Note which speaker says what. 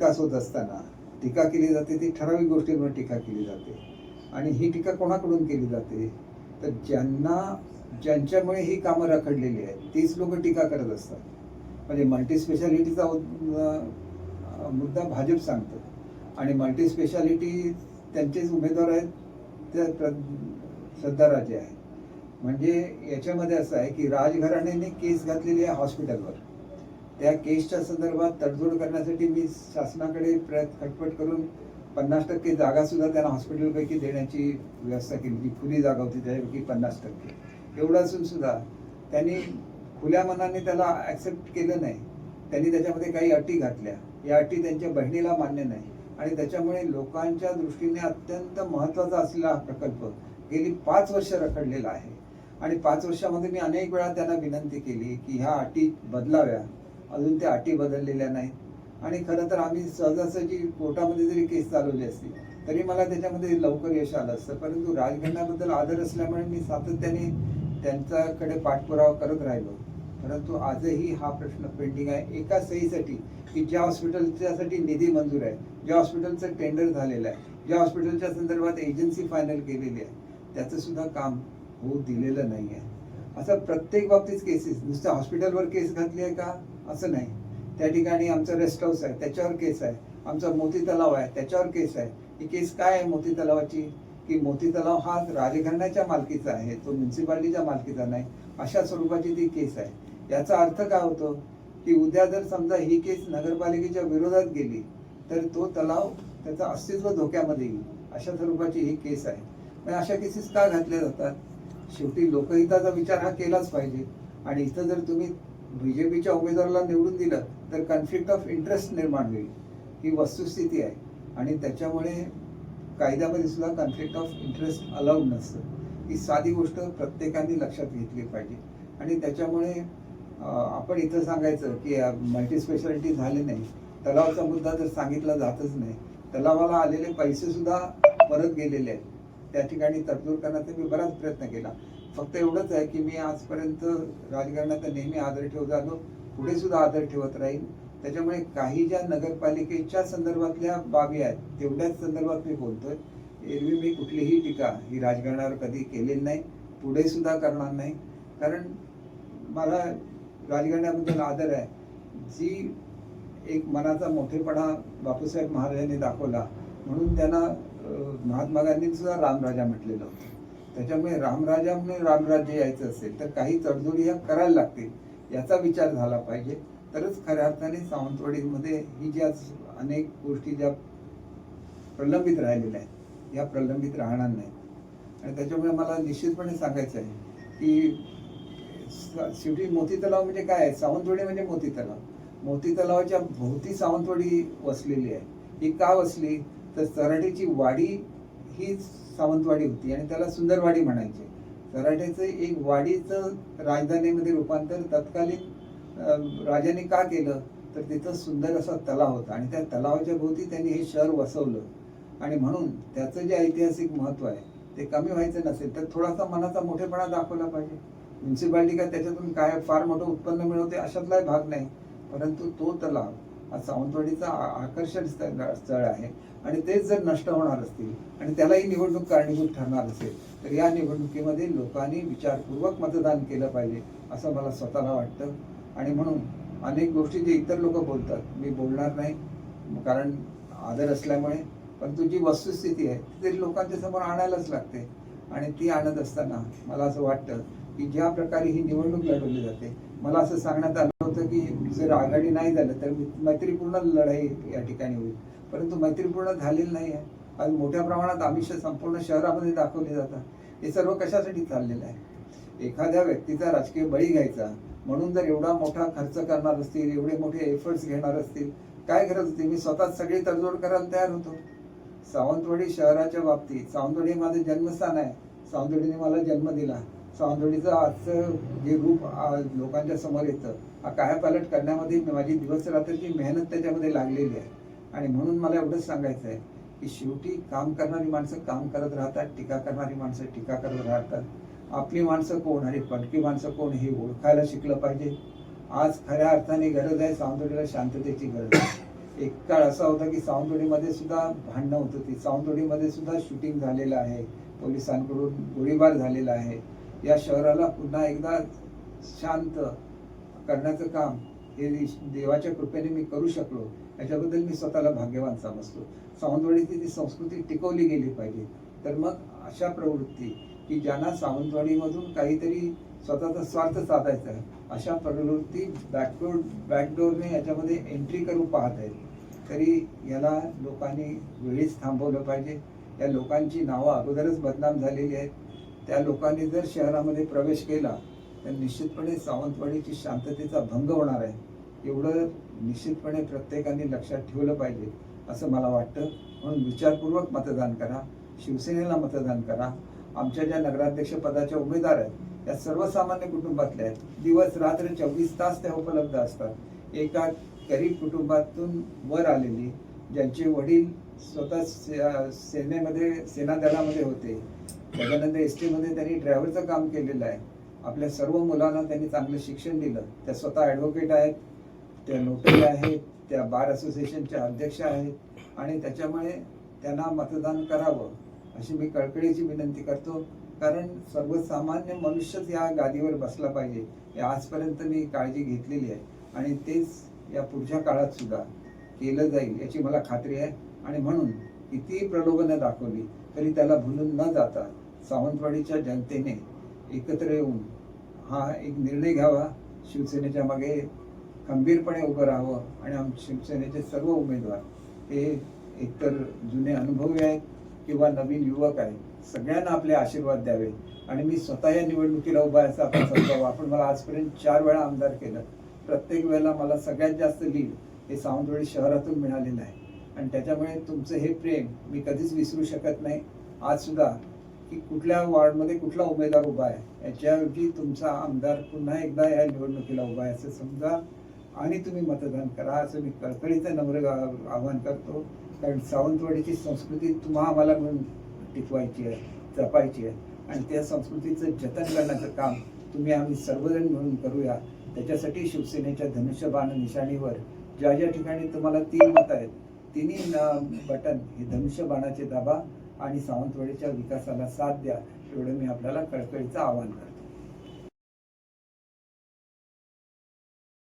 Speaker 1: विकास होत असताना टीका केली जाते ती ठराविक गोष्टींवर टीका केली जाते. आणि ही टीका कोणाकडून केली जाते? तर ज्यांना ज्यांच्यामुळे ही कामं रखडलेली आहेत तीच लोक टीका करत असतात. म्हणजे मल्टी स्पेशालिटीचा मुद्दा भाजप सांगतं. आणि मल्टी स्पेशालिटी त्यांचेच उमेदवार आहेत त्या प्र श्रद्धाराजे आहे म्हणजे याच्यामध्ये असं आहे की राजघराण्याने केस घातलेली आहे हॉस्पिटलवर. त्या केसच्या संदर्भात तडजोड करण्यासाठी मी शासनाकडे प्रयत्न खटपट करून पन्नास टक्के जागा सुद्धा त्यांना हॉस्पिटलपैकी देण्याची व्यवस्था केली. जी खुली जागा होती त्याच्यापैकी पन्नास टक्के. एवढं असून सुद्धा त्यांनी खुल्या मनाने त्याला ॲक्सेप्ट केलं नाही. त्यांनी त्याच्यामध्ये काही अटी घातल्या. या अटी त्यांच्या बहिणीला मान्य नाही. आणि त्याच्यामुळे लोकांच्या दृष्टीने अत्यंत महत्त्वाचा असलेला हा प्रकल्प गेली पाच वर्ष रखडलेला आहे. आणि पाच वर्षामध्ये मी अनेक वेळा त्यांना विनंती केली की ह्या अटी बदलाव्या. अजून त्या अटी बदललेल्या नाहीत. आणि खरं तर आम्ही सहजासहजी कोर्टामध्ये जरी केस चालवली असती तरी मला त्याच्यामध्ये लवकर यश आलं असतं. परंतु राजघराण्याबद्दल आदर असल्यामुळे मी सातत्याने त्यांच्याकडे पाठपुरावा करत राहिलो. परंतु आजही हा प्रश्न पेंडिंग आहे. एका सहीसाठी की ज्या हॉस्पिटलच्यासाठी निधी मंजूर आहे ज्या हॉस्पिटलचं टेंडर झालेलं आहे ज्या हॉस्पिटलच्या संदर्भात एजन्सी फायनल केलेली आहे त्याचं सुद्धा काम होऊ दिलेलं नाही आहे असं प्रत्येक बाबतीत केसेस नुसत्या हॉस्पिटलवर केस घातली आहे का? असं नाही. त्या ठिकाणी आमचं रेस्ट हाऊस आहे त्याच्यावर केस आहे. आमचा मोती तलाव आहे त्याच्यावर केस आहे. ही केस काय आहे मोती तलावाची? की मोती तलाव हा राजघराण्याच्या मालकीचा आहे तो म्युन्सिपाल्टीच्या मालकीचा नाही. अशा स्वरूपाची ती केस आहे. याचा अर्थ काय होतो? की उद्या जर समजा ही केस नगरपालिकेच्या विरोधात गेली तर तो तलाव त्याचं अस्तित्व धोक्यामध्ये येईल. अशा स्वरूपाची ही केस आहे. पण अशा केसेस का घातल्या जातात? शेवटी लोकहिताचा विचार हा केलाच पाहिजे. आणि इथं जर तुम्ही बीजेपीच्या उमेदवाराला निवडून दिलं तर कन्फ्लिक्ट ऑफ इंटरेस्ट निर्माण होईल. ही वस्तुस्थिती आहे. आणि त्याच्यामुळे कायद्यामध्ये सुद्धा कन्फ्लिक्ट ऑफ इंटरेस्ट अलाउड नसतं. ही साधी गोष्ट प्रत्येकाने लक्षात घेतली पाहिजे. आणि त्याच्यामुळे आपण इथं सांगायचं की मल्टी स्पेशालिटी झाले नाही. तलावाचा मुद्दा तर सांगितला जातच नाही. तलावाला आलेले पैसे सुद्धा परत गेलेले आहेत. त्या ठिकाणी तडजोड करण्याचा मी बराच प्रयत्न केला. फक्त एवढंच आहे की मी आजपर्यंत राजकारणाचा नेहमी आदर ठेवत आलो पुढे सुद्धा आदर ठेवत राहील त्याच्यामुळे काही ज्या नगरपालिकेच्या संदर्भातल्या बाबी आहेत तेवढ्याच संदर्भात मी बोलतोय. एरवी मी कुठलीही टीका ही राजकारणावर कधी केलेली नाही. पुढे सुद्धा करणार नाही. कारण मला राजकारणाबद्दल आदर आहे. जी एक मनाचा मोठेपणा बापूसाहेब महाराजांनी दाखवला म्हणून त्यांना महात्मा गांधींनी सुद्धा रामराजा म्हटलेलं होतं. त्याच्यामुळे रामराजा रामराज्य यायचं असेल तर काही तडजोडी ह्या करायला लागतील याचा विचार झाला पाहिजे. तरच खऱ्या अर्थाने सावंतवाडीमध्ये ही ज्या अनेक गोष्टी ज्या प्रलंबित राहिलेल्या आहेत या प्रलंबित राहणार नाहीत. आणि त्याच्यामुळे मला निश्चितपणे सांगायचं आहे की शेवटी मोती तलाव म्हणजे काय आहे? सावंतवाडी म्हणजे मोती तलाव. मोती तलावाच्या भोवती सावंतवाडी वसलेली आहे. ही का वसली? तर सराटीची वाडी ही सावंतवाडी होती आणि त्याला सुंदरवाडी म्हणायचे. सराठ्याचं एक वाडीचं राजधानीमध्ये रूपांतर तत्कालीन राजाने का केलं? तर तिथं सुंदर असा तलाव होता आणि त्या तलावाच्या भोवती त्यांनी हे शहर वसवलं. आणि म्हणून त्याचं जे ऐतिहासिक महत्त्व आहे ते कमी व्हायचं नसेल तर थोडासा मनाचा मोठेपणा दाखवला पाहिजे. म्युन्सिपाल्टी का त्याच्यातून काय फार मोठं उत्पन्न मिळवते अशातलाही भाग नाही. परंतु तो तलाव हा सावंतवाडीचं आ- आकर्षण स्थळ स्थळ आहे. आणि तेच जर नष्ट होणार असतील आणि त्यालाही निवडणूक कारणीभूत ठरणार असेल तर या निवडणुकीमध्ये लोकांनी विचारपूर्वक मतदान केलं पाहिजे असं मला स्वतःला वाटतं. आणि म्हणून अनेक गोष्टी जे इतर लोक बोलतात मी बोलणार नाही कारण आदर असल्यामुळे. परंतु जी वस्तुस्थिती आहे ती तरी लोकांच्या समोर आणायलाच लागते. आणि ती आणत असताना मला असं वाटतं की ज्या प्रकारे ही निवडणूक लढवली जाते मला असं सांगण्यात आलं होतं की जर आघाडी नाही झालं तर मैत्रीपूर्ण लढाई या ठिकाणी होईल. परंतु मैत्रीपूर्ण झालेली नाही आहे. आज मोठ्या प्रमाणात आमिष संपूर्ण शहरामध्ये दाखवले जातात. हे सर्व कशासाठी चाललेलं आहे? एखाद्या व्यक्तीचा राजकीय बळी घ्यायचा म्हणून जर एवढा मोठा खर्च करणार असतील एवढे मोठे एफर्ट्स घेणार असतील काय गरज होती? मी स्वतः सगळी तडजोड करायला तयार होतो. सावंतवाडी शहराच्या बाबतीत सावंतवाडी हे माझं जन्मस्थान आहे. सावंतवाडीने मला जन्म दिला. सावंतवाडीचं आजचं जे रूप आज लोकांच्या समोर येतं हा कायापालट करण्यामध्ये माझी दिवस रात्रीची मेहनत त्याच्यामध्ये लागलेली आहे. आणि म्हणून मला एवढंच सांगायचं आहे की शेवटी काम करणारी माणसं काम करत राहतात टीका करणारी माणसं टीका करत राहतात. आपली माणसं कोण आणि पटकी माणसं कोण हे ओळखायला शिकलं पाहिजे. आज खऱ्या अर्थाने गरज आहे सावंतवाडीला शांततेची गरज आहे. एक काळ असा होता की सावंतवाडीमध्ये सुद्धा भांडणं होत होती. सावंतवाडीमध्ये सुद्धा शूटिंग झालेलं आहे. पोलिसांकडून गोळीबार झालेला आहे. या शहराला पुन्हा एकदा शांत करण्याचं काम हे देवाच्या कृपेने मी करू शकलो. याच्याबद्दल मी स्वतःला भाग्यवान समजतो सावंतवाडीची ती संस्कृती टिकवली गेली पाहिजे. तर मग अशा प्रवृत्ती की ज्यांना सावंतवाडीमधून काहीतरी स्वतःचा स्वार्थ साधायचा आहे अशा प्रवृत्ती बॅकडोर बॅकडोरने याच्यामध्ये एंट्री करू पाहत आहेत. तरी याला लोकांनी वेळीच थांबवलं पाहिजे. या लोकांची नावं अगोदरच बदनाम झालेली आहेत. त्या लोकांनी जर शहरामध्ये प्रवेश केला तर निश्चितपणे सावंतवाडीची शांततेचा भंग होणार आहे. एवढं निश्चितपणे प्रत्येकाने लक्षात ठेवलं पाहिजे असं मला वाटतं. म्हणून विचारपूर्वक मतदान करा शिवसेनेला मतदान करा. आमच्या ज्या नगराध्यक्षपदाच्या उमेदवार आहेत त्या सर्वसामान्य कुटुंबातल्या आहेत. दिवस रात्र चोवीस तास त्या उपलब्ध असतात. एका गरीब कुटुंबातून वर आलेली ज्यांचे वडील स्वतः से- सेनेमध्ये सेना दलामध्ये होते त्याच्यानंतर एस टीमध्ये त्यांनी ड्रायव्हरचं काम केलेलं आहे. आपल्या सर्व मुलांना त्यांनी चांगलं शिक्षण दिलं. त्या स्वतः ॲडव्होकेट आहेत त्या नोटरी आहेत त्या बार असोसिएशनच्या अध्यक्ष आहेत आणि त्याच्यामुळे त्यांना मतदान करावं अशी मी कळकळीची विनंती करतो. कारण सर्वसामान्य मनुष्यच या गादीवर बसला पाहिजे. हे आजपर्यंत मी काळजी घेतलेली आहे. आणि तेच या पुढच्या काळात सुद्धा केलं जाईल याची मला खात्री आहे. आणि म्हणून कितीही प्रलोभनं दाखवली तरी त्याला भुलून न जाता सावंतवाडीच्या जनतेने एकत्र येऊन हा एक निर्णय घ्यावा. शिवसेनेच्या मागे खंबीरपणे उभं राहावं आणि आम शिवसेनेचे सर्व उमेदवार हे एकतर जुने अनुभवी आहेत किंवा नवीन युवक आहेत सगळ्यांना आपले आशीर्वाद द्यावे. आणि मी स्वतः या निवडणुकीला उभा आहे आपण समजावं. आपण मला आजपर्यंत चार वेळा आमदार केलं. प्रत्येक वेळेला मला सगळ्यात जास्त लीड हे सावंतवाडी शहरातून मिळालेलं आहे. आणि त्याच्यामुळे तुमचं हे प्रेम मी कधीच विसरू शकत नाही. आजसुद्धा की कुठल्या वॉर्डमध्ये कुठला उमेदवार उभा आहे याच्याऐवजी तुमचा आमदार पुन्हा एकदा या निवडणुकीला उभा आहे असं समजा आणि तुम्ही मतदान करा असं मी कळकळीचं नम्र आवाहन करतो. कारण सावंतवाडीची संस्कृती तुम्हा आम्हाला मिळून टिकवायची आहे जपायची आहे. आणि त्या संस्कृतीचं जतन करण्याचं काम तुम्ही आम्ही सर्वजण मिळून करूया. त्याच्यासाठी शिवसेनेच्या धनुष्यबाण निशाणीवर ज्या ज्या ठिकाणी तुम्हाला तीन मत आहेत तिन्ही बटन हे धनुष्यबाणाचे दाबा. आणि सावंतवाडीच्या विकासाला साथ द्या एवढं मी आपल्याला कळकळीचं आवाहन करतो.